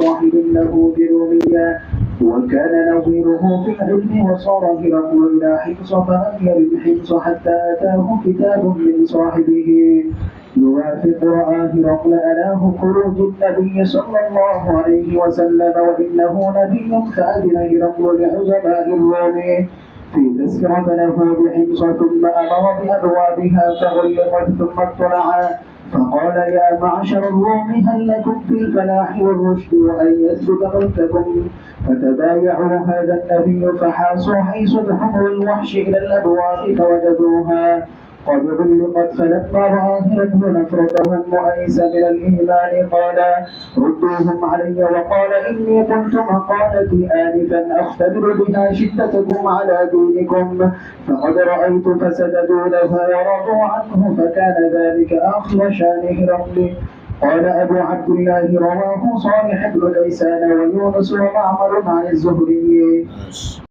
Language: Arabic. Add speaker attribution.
Speaker 1: صاحب له برومية وكان نظيره في العلم وصار هرقل إلى فلم يرد الحفظ حتى أتاه كتاب من صاحبه. يوافق رأى هرقل أناه خروج النبي صلى الله عليه وسلم وإنه نبي فأذن هرقل لعظماء الروم في تذكرة له بحفظ ثم أمر بأبوابها فغلقت ثم اطلعا فقال يا معشر الروم هل لكم في الفلاح والرشد وأن يثبت ملككم فتبايعوا هذا النبي فحاصوا حيث الحمر الوحش إلى الأبواب فوجدوها. قد غلقت فلما هرقل نفرتهم وأيس من الإيمان قال ردوهم علي وقال إني قلت مقالتي آنفا أختبر بها شدتكم على دينكم فقد رأيت فسجدوا له ورضوا عنه فكان ذلك آخر شان هرقل قال أبو عبد الله رواه صالح بن ليسان ويونس ومعمر عن الزهري